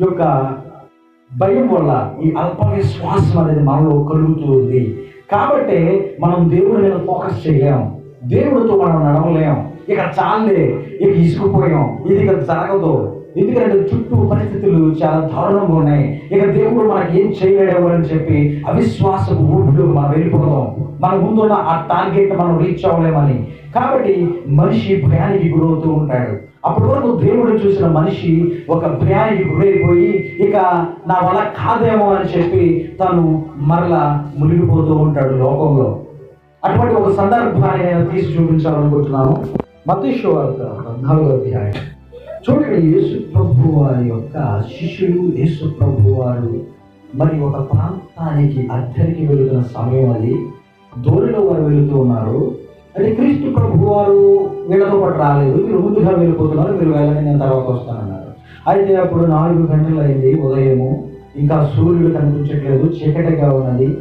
యొక్క భయం వల్ల ఈ అల్ప విశ్వాసం అనేది మనలో కలుగుతుంది కాబట్టి మనం దేవుడి మీద ఫోకస్ చేయలేము దేవుడితో మనం నడవలేం. ఇక చాలే ఇక ఇసుకుపోయాం. ఇది ఇక జరగదు. ఎందుకంటే చుట్టూ పరిస్థితులు చాలా దారుణంగా ఉన్నాయి. ఇక దేవుడు మనకి ఏం చేయలేడు అని చెప్పి అవిశ్వాసపు ఊపిలో మనం వెళ్ళిపోతాం మన ముందున్న ఆ టార్గెట్ మనం రీచ్ అవ్వలేమని. కాబట్టి మనిషి భయానికి గురవుతూ ఉంటాడు. అప్పటి వరకు దేవుడు చూసిన మనిషి ఒక భయానికి గురైపోయి ఇక నా వల్ల కాదేమో అని చెప్పి తను మరలా మునిగిపోతూ ఉంటాడు లోకంలో. అటువంటి ఒక సందర్భాన్ని నేను తీసి చూపించాలనుకుంటున్నాను. మతీశ్వ వార్త పద్నాలుగో అధ్యాయం. చూడండి యేసు ప్రభు వారి యొక్క శిష్యులు యేసు ప్రభు వారు మరి ఒక ప్రాంతానికి అద్దరికి వెళుతున్న సమయం అది. దూరంలో వారు వెళుతూ ఉన్నారు. అది క్రీస్తు ప్రభు వారు వీళ్ళతో పాటు రాలేదు. మీరు ముందుగా వెళ్ళిపోతున్నారు మీరు వెళ్ళని నేను తర్వాత వస్తానన్నారు. అయితే అప్పుడు నాలుగు గంటలు అయింది ఉదయము. ఇంకా సూర్యుడు కనిపించట్లేదు చీకటిగా ఉన్నది.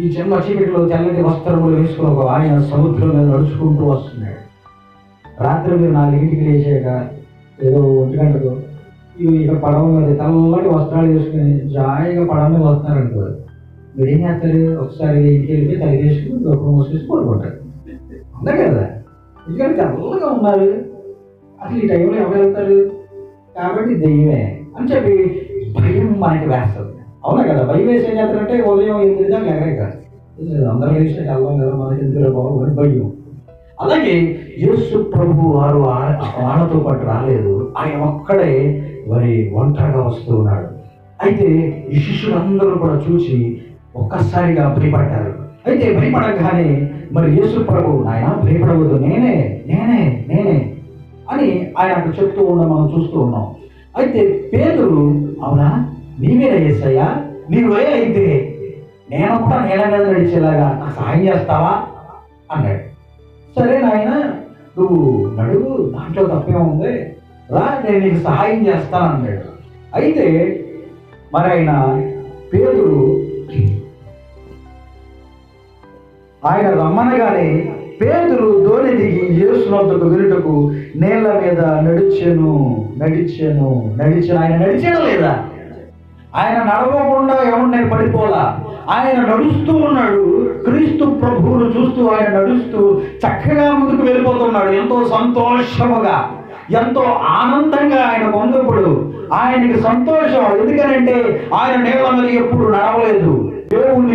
ఈ చిన్న చీకటిలో తెల్లటి వస్త్రములు వేసుకుని ఒక ఆయన సముద్రం మీద నడుచుకుంటూ వస్తున్నాడు. రాత్రి మీరు నాలుగింటికి లేచాక ఏదో ఒంటి గంటకు ఇవి ఇక పడవ మీద తెల్లటి వస్త్రాలు వేసుకుని జాయిగా పడవ మీద వస్తున్నారనుకో మీరు ఏం చేస్తారు? ఒకసారి ఇంటికి వెళ్ళి తల్లి వేసుకుని ఒక మోసేసి పడుకుంటారు. అంతే కదా? ఎందుకంటే తెల్లగా ఉన్నారు అసలు ఈ టైంలో ఎవరు వెళ్తారు? కాబట్టి దెయ్యమే అని చెప్పి భయం మనకి వేస్తుంది. అవునా కదా? భయం వేసే ఏం చేస్తారంటే ఉదయం ఎనిమిది దాకా ఎగరే కాదు అందరూ వేస్తే వెళ్దాం కదా మనకి ఎందుకు బాబు అని భయం. అలాగే యేసు ప్రభు వారు ఆనతో వాళ్ళతో పాటు రాలేదు. ఆయన ఒక్కడే మరి ఒంటరిగా వస్తూ ఉన్నాడు. అయితే ఈ శిష్యులందరూ కూడా చూసి ఒక్కసారిగా భయపడ్డారు అయితే భయపడగానే మరి యేసు ప్రభు ఆయన భయపడవద్దు. నేనే నేనే నేనే అని ఆయన చెప్తూ ఉన్నాం మనం చూస్తూ ఉన్నాం. అయితే పేదలు అవునా? నీవేనా ఏసయ్యా? నీవే అయితే నేను కూడా నేల మీద నడిచేలాగా నాకు సహాయం చేస్తావా? అన్నాడు. సరే నాయన నువ్వు నడువు దాంట్లో తప్పేముంది రా నేను నీకు సహాయం చేస్తాను అన్నాడు. అయితే మరి ఆయన పేదలు ఆయన రమ్మనగానే పేతురు దోణి దిగి యేసునంతకు వినుటకు నేల మీద నడిచెను నడిచెను నడిచాను. ఆయన నడిచాడు లేదా? ఆయన నడవకుండా ఎవరు నేను పడిపోలా ఆయన నడుస్తూ ఉన్నాడు. క్రీస్తు ప్రభువును చూస్తూ ఆయన నడుస్తూ చక్కగా ముందుకు వెళ్ళిపోతున్నాడు. ఎంతో సంతోషముగా ఎంతో ఆనందంగా ఆయన పొందుపుడు ఆయనకి సంతోషం. ఎందుకనంటే ఆయన నేల మీద ఎప్పుడు నడవలేదు.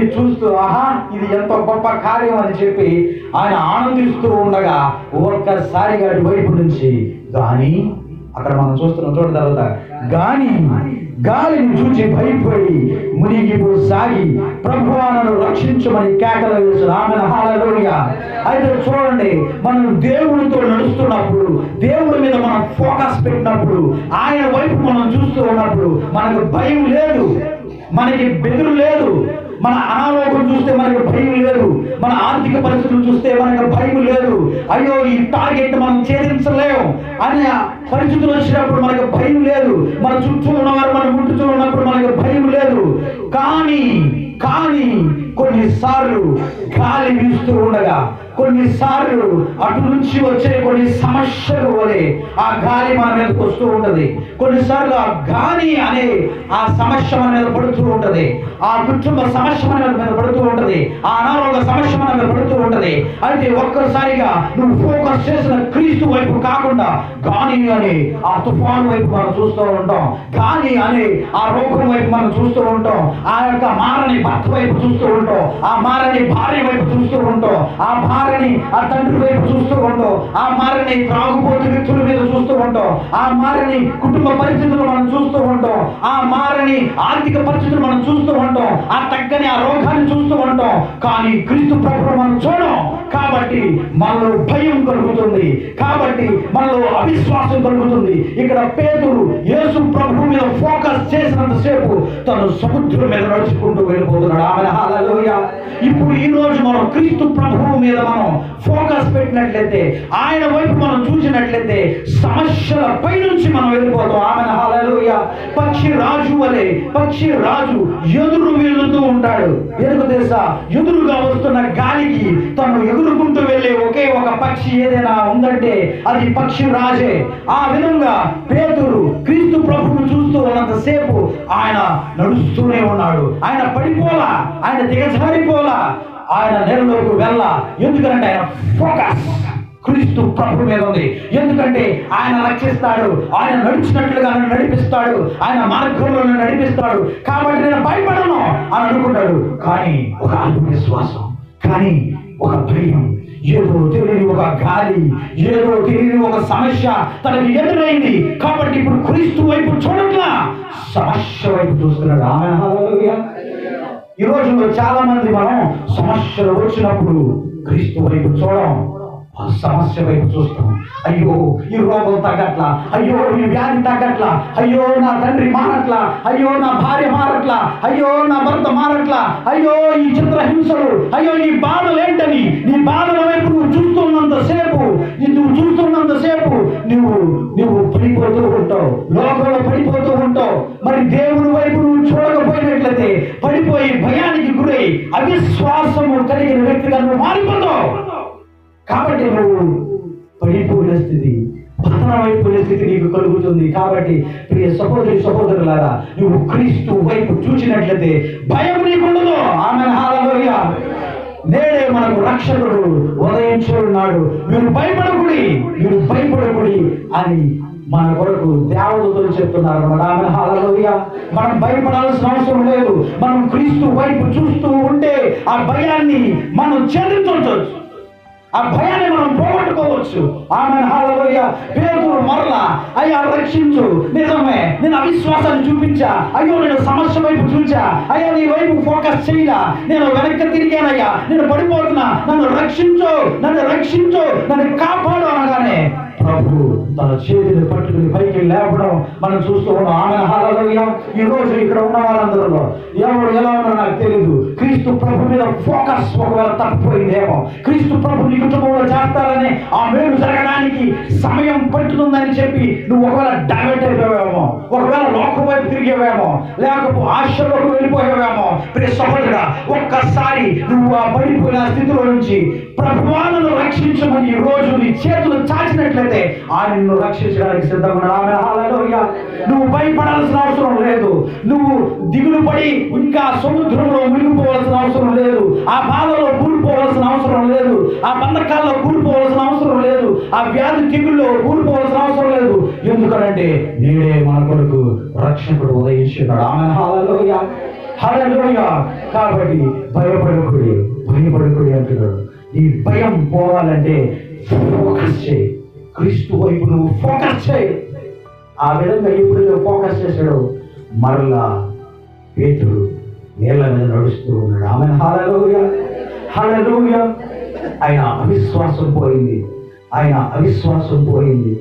చూసి చూస్తూ ఆహా ఇది ఎంత గొప్ప కార్యం అని చెప్పి ఆయన ఆనందిస్తూ ఉండగా ఒక్కసారిగా అటువైపు నుంచి గాని అక్కడ మనం చూస్తున్న చూడ తర్వాత గాని గాలిని చూచి భయపడి మునిగిపో సాగి ప్రభువాలను రక్షించమని కేకలు వేసిన ఆమె హాలలోనిగా అయితే చూడండి మనం దేవుడితో నడుస్తున్నప్పుడు దేవుడి మీద మనం ఫోకస్ పెట్టినప్పుడు ఆయన వైపు మనం చూస్తూ ఉన్నప్పుడు మనకు భయం లేదు మనకి బెదురు లేదు మన అనారోగ్యం చూస్తే మనకి భయం లేదు. మన ఆర్థిక పరిస్థితులు చూస్తే మనకి భయం లేదు. అయ్యో ఈ టార్గెట్ మనం ఛేదించలేము అనే పరిస్థితులు వచ్చినప్పుడు మనకు భయం లేదు. మన చుట్టూ ఉన్నవారు మనం ముట్టుతూ ఉన్నప్పుడు మనకు భయం లేదు. కానీ కానీ కొన్నిసార్లు గాలి వీస్తూ ఉండగా కొన్నిసార్లు అటు నుంచి వచ్చే కొన్ని సమస్యలు వలె ఆ గాలి మన మీదకి వస్తూ ఉండదు కొన్నిసార్లు ఆ గాని అనే ఆ సమస్య మన మీద పడుతూ ఉంటది. ఆ కుటుంబ సమస్య మన మీద పడుతూ ఉంటది. ఆ అనారోగ్య సమస్య మన మీద పడుతూ ఉంటది అయితే ఒక్కసారిగా నువ్వు ఫోకస్ చేసిన క్రీస్తు వైపు కాకుండా గాని అని ఆ తుఫాను వైపు మనం చూస్తూ ఉంటాం. గాని అని ఆ రోగం వైపు మనం చూస్తూ ఉంటాం. ఆ యొక్క మారని భర్త వైపు చూస్తూ ఉంటాం. ఆ మారని భార్య వైపు చూస్తూ ఉంటాం. ఆ భార్యని ఆ తండ్రి వైపు చూస్తూ ఉంటాం. ఆ మారని త్రాగుబోతు వ్యక్తుల మీద చూస్తూ ఉంటాం. ఆ మారని కుటుంబ పరిస్థితులు మనం చూస్తూ ఉంటాం. ఆ మారని ఆర్థిక పరిస్థితులు మనం చూస్తూ ఉంటాం. ఆ తగ్గని ఆ రోగాన్ని చూస్తూ ఉంటాం. కానీ క్రీస్తు ప్రభువు మనం చూడం కాబట్టి మనలో భయం కలుగుతుంది. కాబట్టి మనలో అవిశ్వాసం కలుగుతుంది. ఇక్కడ పేదలు యేసు ప్రభు మీద ఫోకస్ చేసినంత సేపు తను సముద్రం మీద నడుచుకుంటూ వెళ్ళిపోతున్నాడు. ఆమె హాలలోయ ఇప్పుడు ఈ రోజు మనం క్రీస్తు ప్రభువు మీద మనం ఫోకస్ పెట్టినట్లయితే ఆయన వైపు మనం చూసినట్లయితే సమస్యల పై నుంచి మనం వెళ్ళిపోతాం. ఆమె హాలలోయ పక్షి రాజు వలె పక్షి రాజు ఎదురు వెళ్తూ ఉంటాడు. ఎందుకు తెలుసా? ఎదురుగా వస్తున్న గాలికి తను ఎగురుకుంటూ వెళ్ళే ఒకే ఒక పక్షి ఏదైనా ఉందంటే అది పక్షి రాజే. ఆ విధంగా పేతురు క్రీస్తు ప్రభువును చూస్తూ ఉన్నంతసేపు ఆయన నడుస్తూనే ఉన్నాడు. ఆయన పడిపోలా ఆయన దిగజారిపోలా ఆయన నెలలోకి వెళ్ళ. ఎందుకంటే ఆయన ఫోకస్ క్రీస్తు ప్రభు మీద ఉంది. ఎందుకంటే ఆయన రక్షిస్తాడు ఆయన నడిచినట్లుగా నన్ను నడిపిస్తాడు ఆయన మార్గంలో నన్ను నడిపిస్తాడు. కాబట్టి నేను భయపడను అని అనుకుంటాడు. కానీ ఒక ఆత్మవిశ్వాసం. కానీ ఒక భయం ఏదో తెలియని ఒక గాలి ఏదో తెలియని ఒక సమస్య తనకి ఎదురైంది. కాబట్టి ఇప్పుడు క్రీస్తు వైపు చూడట్లా. సమస్య వైపు చూస్తున్నాడు. ఆమె ఈ రోజుల్లో చాలా మంది మనం సమస్యలు వచ్చినప్పుడు క్రీస్తు వైపు చూడం. ఆ సమస్య వైపు చూస్తాం అయ్యో ఈ రోగం తగ్గట్ల అయ్యో ఈ వ్యాధి తగ్గట్ల అయ్యో నా తండ్రి మారట్ల అయ్యో నా భార్య మారట్ల అయ్యో నా భర్త మారట్ల అయ్యో ఈ చిత్రహింసలు అయ్యో ఈ బాధలు ఏంటని నీ బాధల వైపు నువ్వు చూస్తున్నంతసేపు నీ నువ్వు చూస్తున్నంతసేపు నువ్వు నువ్వు పడిపోతూ ఉంటావు లోకంలో పడిపోతూ ఉంటావు. మరి దేవుని వైపు నువ్వు చూడకపోయినట్లయితే పడిపోయి భయానికి గురై అవిశ్వాసము కలిగిన వ్యక్తిగా నువ్వు మారిపోతావు. కాబట్టి నువ్వు పడిపోయిన స్థితి పతనమైపోయిన స్థితి నీకు కలుగుతుంది కాబట్టి ప్రియ సహోదరి సహోదరులారా నువ్వు క్రీస్తు వైపు చూసినట్లయితే భయం నీకుండదు ఆమె హాలలోయ నేడే మనకు రక్షకుడు ఉదయించున్నాడు మీరు భయపడకుడి మీరు భయపడకుడి అని మన కొరకు దేవదూతలు చెప్తున్నారు మన ఆమె హాలలోయ మనం భయపడాల్సిన అవసరం లేదు. మనం క్రీస్తు వైపు చూస్తూ ఉంటే ఆ భయాన్ని మనం చెల్లించవచ్చు ఆ భయాన్ని మనం పోగొట్టుకోవచ్చు. ఆమె హాలలోయ పేదలు మరలా అయ్యా రక్షించు. నిజమే నేను అవిశ్వాసాన్ని చూపించా. అయ్యో నేను సమస్య వైపు చూచా. అయ్యా నీ వైపు ఫోకస్ చేయలా. నేను వెనక్కి తిరిగానయ్యా. నేను పడిపోతున్నా. నన్ను రక్షించు. నన్ను రక్షించు. నన్ను కాపాడు. తన చేతిని పట్టుకుని పైకి లేపడం మనం చూస్తూ ఉన్నాం. ఆమె హాలలోయ ఈ రోజు ఇక్కడ ఉన్న వారందరిలో ఎవరు ఎలా ఉన్నారో నాకు తెలియదు క్రీస్తు ప్రభు మీద ఫోకస్ ఒకవేళ తప్పిపోయిందేమో. క్రీస్తు ప్రభు నీ కుటుంబంలో చేస్తారని ఆ మేలు జరగడం జరగడానికి సమయం పడుతుందని చెప్పి నువ్వు ఒకవేళ డైవర్ట్ అయిపోయావేమో ఒకవేళ లోకం వైపు తిరిగేవేమో లేకపోతే ఆశలోకి వెళ్ళిపోయావేమో ప్రియ సహోదరుడా ఒక్కసారి నువ్వు ఆ పడిపోయిన స్థితిలో నుంచి ప్రభువాలను రక్షించమని ఈ రోజు నీ చేతులు చాచినట్లయితే ఆయన నిన్ను రక్షించడానికి సిద్ధంగా నువ్వు భయపడాల్సిన అవసరం లేదు. నువ్వు దిగులు పడి ఇంకా సముద్రంలో మునిగిపోవాల్సిన అవసరం లేదు. ఆ బాధలో కూలిపోవాల్సిన అవసరం లేదు. ఆ బంధకాల్లో కూలిపోవాల్సిన అవసరం లేదు. ఆ వ్యాధి తెగుల్లో కూలిపోవాల్సిన అవసరం లేదు. ఎందుకనంటే నేడే మన కొరకు రక్షకుడు ఉదయించున్నాడు. ఆమె హల్లెలూయా. హల్లెలూయా. కాబట్టి భయపడకుడి భయపడకుడి అంటున్నాడు. ఈ భయం పోవాలంటే ఫోకస్ చేయి. క్రీస్తు వైపు నువ్వు ఫోకస్ చేయి. ఆ విధంగా ఇప్పుడు నువ్వు ఫోకస్ చేశాడు. మరలా పేతుడు నేల మీద నడుస్తూ ఉన్నాడు. ఆమె హాలలోయ హాలలోయ ఆయన అవిశ్వాసం పోయింది. ఆయన అవిశ్వాసం పోయింది.